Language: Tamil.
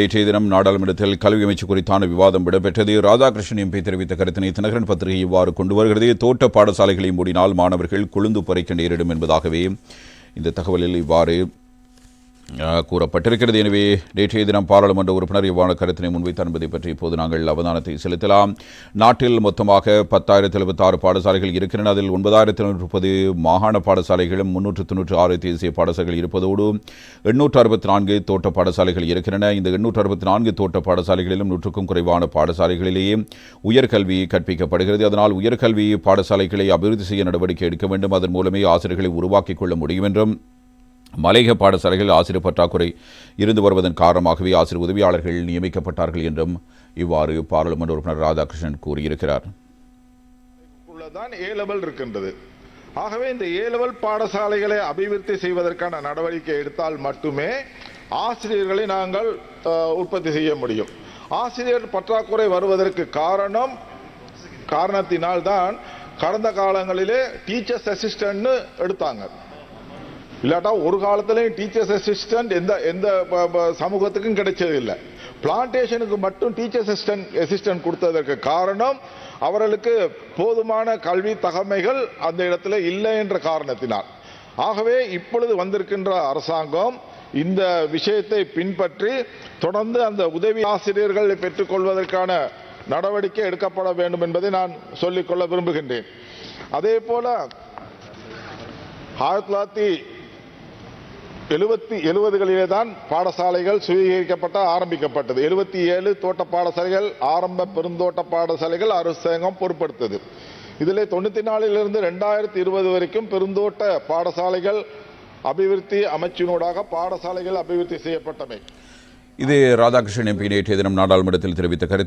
நேற்றைய தினம் நாடாளுமன்றத்தில் கல்வி அமைச்சு குறித்தான விவாதம் இடம்பெற்றது. ராதாகிருஷ்ணன் எம்பி தெரிவித்த கருத்தினை தினகரன் பத்திரிகை இவ்வாறு கொண்டு வருகிறது. தோட்ட பாடசாலைகளை மூடினால் மாணவர்கள் கொழுந்து பறைக்க நேரிடும் என்பதாகவே இந்த தகவலில் இவ்வாறு கூறப்பட்டிருக்கிறது. எனவே நேற்றைய தினம் பாராளுமன்ற உறுப்பினர் இவ்வாறு கருத்தினை முன்வைத்தார் என்பதை பற்றி இப்போது நாங்கள் அவதானத்தை செலுத்தலாம். நாட்டில் மொத்தமாக பத்தாயிரத்தி எழுபத்தாறு பாடசாலைகள் இருக்கின்றன. அதில் ஒன்பதாயிரத்தி முப்பது மாகாண பாடசாலைகளும் முன்னூற்று தொன்னூற்று ஆறு தேசிய பாடசாலைகள் இருப்பதோடு எண்ணூற்று அறுபத்தி நான்கு தோட்ட பாடசாலைகள் இருக்கின்றன. இந்த எண்ணூற்று அறுபத்தி நான்கு தோட்ட பாடசாலைகளிலும் நூற்றுக்கும் குறைவான பாடசாலைகளிலேயே உயர்கல்வி கற்பிக்கப்படுகிறது. அதனால் உயர்கல்வி பாடசாலைகளை அபிவிருத்தி செய்ய நடவடிக்கை எடுக்க வேண்டும். அதன் மூலமே ஆசிரியர்களை உருவாக்கிக் கொள்ள முடியும் என்றும் மலையக பாடசாலைகள் ஆசிரியர் பற்றாக்குறை இருந்து வருவதன் காரணமாகவே ஆசிரியர் உதவியாளர்கள் நியமிக்கப்பட்டார்கள் என்றும் இவ்வாறு பாராளுமன்ற உறுப்பினர் ராதாகிருஷ்ணன் கூறியிருக்கிறார். உள்ளதான் ஏ லெவல் இருக்கின்றது. ஆகவே இந்த ஏ லெவல் பாடசாலைகளை அபிவிருத்தி செய்வதற்கான நடவடிக்கை எடுத்தால் மட்டுமே ஆசிரியர்களை நாங்கள் உற்பத்தி செய்ய முடியும். ஆசிரியர் பற்றாக்குறை வருவதற்கு காரணம் காரணத்தினால்தான் கடந்த காலங்களிலே டீச்சர்ஸ் அசிஸ்டன்ட்னு எடுத்தாங்க. இல்லாட்டா ஒரு காலத்திலையும் டீச்சர்ஸ் அசிஸ்டன்ட் எந்த எந்த ப- சமூகத்துக்கும் கிடைச்சது இல்லை பிளான்டேஷனுக்கு மட்டும் டீச்சர்ஸ் அசிஸ்டன்ட் அசிஸ்டன்ட் கொடுத்ததற்கு காரணம் அவர்களுக்கு போதுமான கல்வி தகமைகள் அந்த இடத்துல இல்லை என்ற காரணத்தினால். ஆகவே இப்பொழுது வந்திருக்கின்ற அரசாங்கம் இந்த விஷயத்தை பின்பற்றி தொடர்ந்து அந்த உதவி ஆசிரியர்களை பெற்றுக்கொள்வதற்கான நடவடிக்கை எடுக்கப்பட வேண்டும் என்பதை நான் சொல்லிக்கொள்ள விரும்புகின்றேன். அதே போல ஆயிரத்தி தொள்ளாயிரத்தி எழுபத்தி எழுபதுகளிலே தான் பாடசாலைகள் சுவீகரிக்கப்பட்ட ஆரம்பிக்கப்பட்டது. எழுபத்தி ஏழு தோட்ட பாடசாலைகள் ஆரம்ப பெருந்தோட்ட பாடசாலைகள் அரசாங்கம் பொறுப்படுத்தது இதில் தொண்ணூற்றி நாலிலிருந்து ரெண்டாயிரத்தி இருபது வரைக்கும் பெருந்தோட்ட பாடசாலைகள் அபிவிருத்தி அமைச்சினூடாக பாடசாலைகள் அபிவிருத்தி செய்யப்பட்டமை. இது ராதாகிருஷ்ணன் எம்பி நேற்றைய தினம் நாடாளுமன்றத்தில் தெரிவித்த கருத்து.